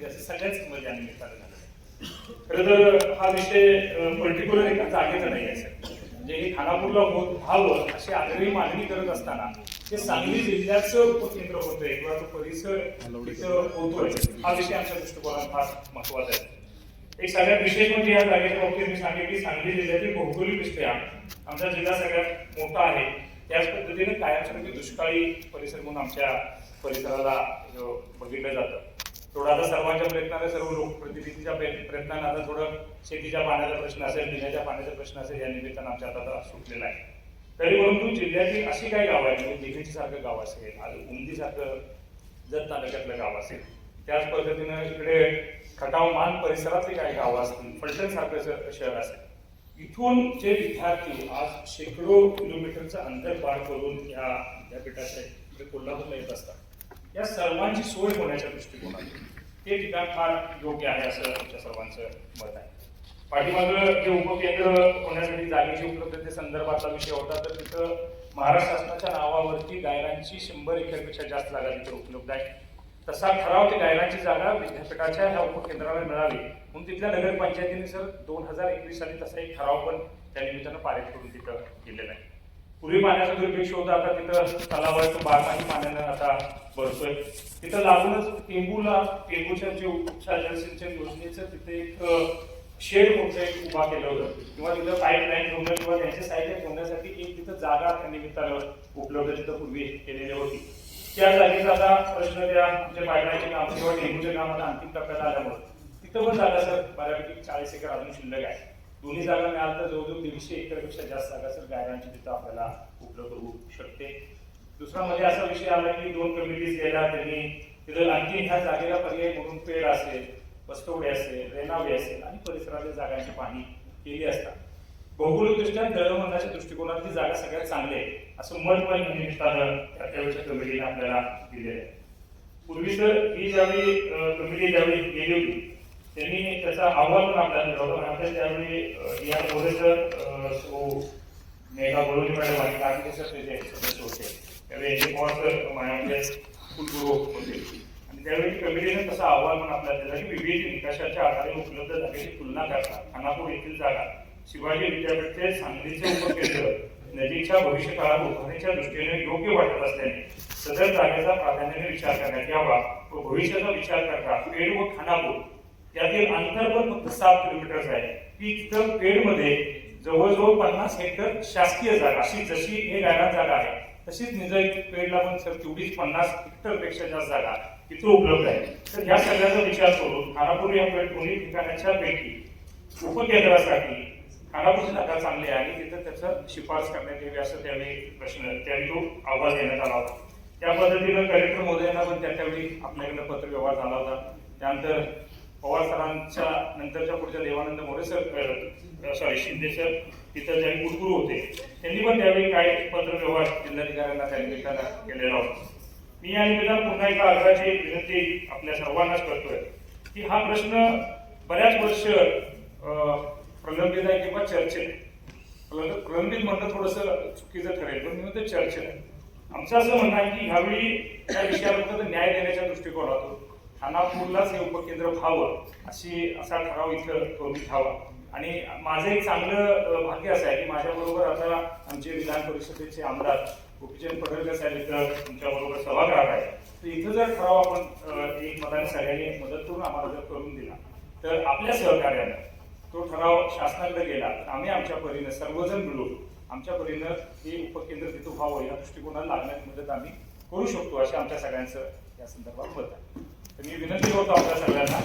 म्हणजे दिली सगळ्याच म्हणजे निमित्तानं खरं तर हा विषय पर्टिक्युलर एका जागेचा नाही आहे. म्हणजे हे खानापूरला होत व्हावं अशी आग्रही मागणी करत असताना हे सांगली जिल्ह्याचं उपकेंद्र होतंय किंवा तो परिसर तिथं होतोय. हा विषय आमच्या दृष्टिकोनात फार महत्त्वाचा आहे. एक सगळ्यात विशेष म्हणजे या जागेच्या बाबतीत मी सांगेल की सांगली जिल्ह्यातील भौगोलिकदृष्ट्या आमचा जिल्हा सगळ्यात मोठा आहे. त्याच पद्धतीने कायमस्वरूपी दुष्काळी परिसर म्हणून आमच्या परिसराला बघितलं जातं. थोडं आता सर्वांच्या प्रयत्नाने सर्व लोकप्रतिनिधीच्या प्रयत्न- प्रयत्नाने आता थोडं शेतीच्या पाण्याचा प्रश्न असेल पिण्याच्या पाण्याचा प्रश्न असेल या निमित्तानं आमच्या आता सुटलेला आहे. तरी परंतु जिल्ह्यातील अशी काही गावं आहेत म्हणजे दिघेसारखं गाव असेल आज उंदीसारखं जत तालुक्यातलं गाव असेल त्याच पद्धतीनं इकडे खटाव मान परिसरातली काही गावं असतील फलटणसारखं शहर असेल इथून जे विद्यार्थी आज शेकडो किलोमीटरचं अंतर पार करून या विद्यापीठाच्या इकडे कोल्हापूरला येत असतात. या सर्वांची सोय होण्याच्या दृष्टिकोनातून ते ठिकाण फार योग्य आहे असं आमच्या सर्वांचं मत आहे. पाठीमागं जे उपकेंद्र होण्यासाठी जागेची उपलब्धते संदर्भातला विषय होता तर तिथं महाराष्ट्र शासनाच्या नावावरती गायरांची शंभर एकरपेक्षा जास्त जागा तिथे उपलब्ध आहे. तसा ठराव ते गायरांची जागा विद्यापीठाच्या ह्या उपकेंद्राला मिळावी म्हणून तिथल्या नगरपंचायतीने सर दोन हजार एकवीस साली तसा एक ठराव पण त्या निमित्तानं पारित करून तिथं केलेला आहे. पूर्वी पाण्याचा दुर्भिक्ष होता आता तिथं तलावाचं बारमाही पाण्यानं आता भरतोय. तिथं लागूनच टेंबूला टेंबूच्या जे उपचार सिंचन योजनेचं तिथे एक शेड मोठं एक उभा केलं होतं. किंवा तिथं पाईपलाईन ठेवणं किंवा त्यांचे साहित्य ठेवण्यासाठी एक तिथं जागा त्या निमित्तानं उपलब्ध तिथं पूर्वी केलेली होती. त्या जागेचा आता प्रश्न त्या आमच्या पाईपलाईनचे काम किंवा टेंबूच्या कामाला अंतिम टप्प्यात आल्यामुळे तिथं पण जागा सर बऱ्यापैकी चाळीस एकर अजून शिल्लक आहे. दोन्ही जागा मिळाल तर जवळजवळ दीडशे एकरपेक्षा जास्त जागा सर गायरांची तिथं आपल्याला उपलब्ध होऊ शकते. दुसरा म्हणजे असा विषय आला की दोन कमिटीज गेल्या त्यांनी तिथं आणखी ह्या जागेला पर्याय म्हणून पेड असेल वस्तवडे असेल रेणावे असेल आणि परिसरातील जागांची पाहणी केली असतात भौगोलिकदृष्ट्या दळणवळणाच्या दृष्टिकोनातली जागा सगळ्यात चांगली आहे असं मत पण त्यावेळेच्या त्या कमिटीने आपल्याला दिलेलं आहे. पूर्वी तर ही ज्यावेळी कमिटी ज्यावेळी गेली होती त्यांनी त्याचा अहवाल पण आपल्याला दिला होता. आपल्या त्यावेळी या मोरेसर सो हो, मेघा बोलवली मॅडम आणि कार्तिक सर त्याचे सदस्य होते. त्यावेळी एजे पवार सर माझ्याकडे कुलगुरू होते. आणि त्यावेळी कमिटीने तसा अहवाल पण आपल्याला दिला की विविध निकषाच्या आधारे उपलब्ध झालेली तुलना करता खानापूर येथील जागा. शिवाजी विद्यापीठचे सांगलीचे उपकेंद्र. नजीकच्या भविष्य काळात उभारणीच्या दृष्टीने योग्य वाटत असल्याने सदर जागेचा प्राधान्याने विचार करण्यात यावा. व भविष्याचा विचार करता पेड व खानापूर त्यातील अंतर पण फक्त सात किलोमीटर आहे. की तिथं पेडमध्ये जवळजवळ पन्नास हेक्टर शासकीय जागा अशी जशी हे गायरान जागा आहे तशीच निजाई पेडला पण सर तेवढीच पन्नास हेक्टरपेक्षा जास्त जागा तिथं उपलब्ध आहे. तर या सगळ्याचा विचार करून खानापूर या पेड दोन्ही ठिकाणाच्या पैकी उपकेंद्रासाठी खानापूरची जागा चांगली आहे आणि तिथं त्याचं शिफारस करण्यात यावी असं त्यावेळी प्रश्न त्यावेळी तो आवाज देण्यात आला होता. त्या पद्धतीनं कलेक्टर महोदयांना पण त्या त्यावेळी आपल्याकडे पत्रव्यवहार झाला होता. त्यानंतर पवार सरांच्या नंतरच्या पुढच्या Devanand More sir sorry Shinde sir तिथं ज्यावेळी कुलगुरू होते त्यांनी पण त्यावेळी काय पत्र व्यवहार जिल्हाधिकाऱ्यांना त्या निमित्तानं केलेला होता मी या निमित्तानं पुन्हा एका अर्जाची विनंती आपल्या सर्वांनाच करतोय की हा प्रश्न बऱ्याच वर्ष प्रलंबित आहे किंवा चर्चेत आहे. प्रलंबित म्हणणं थोडंसं चुकीचं ठरेल पण मी म्हणतो चर्चेत आहे आमचं असं म्हणणं आहे की ह्यावेळी त्या विषयावर न्याय देण्याच्या दृष्टिकोनातून खानापूरलाच हे उपकेंद्र व्हावं अशी असा ठराव इथं करून घ्यावा आणि माझं एक चांगलं भाग्य असं आहे की माझ्याबरोबर आता आमचे विधान परिषदेचे आमदार गोपीचंद पडळकर साहेब इथं तुमच्याबरोबर सभागृहात आहे तर इथं जर ठराव आपण एक मताने सगळ्यांनी मदत करून आम्हाला जर करून दिला तर आपल्या सहकार्यानं तो ठराव शासनाकडे गेला तर आम्ही आमच्या परीनं सर्वजण मिळून आमच्या परीनं हे उपकेंद्र तिथं व्हावं या दृष्टिकोनाला लागण्याची मदत आम्ही करू शकतो अशा आमच्या सगळ्यांचं या संदर्भात मत आहे. मी विनंती करतो आपल्या सगळ्यांना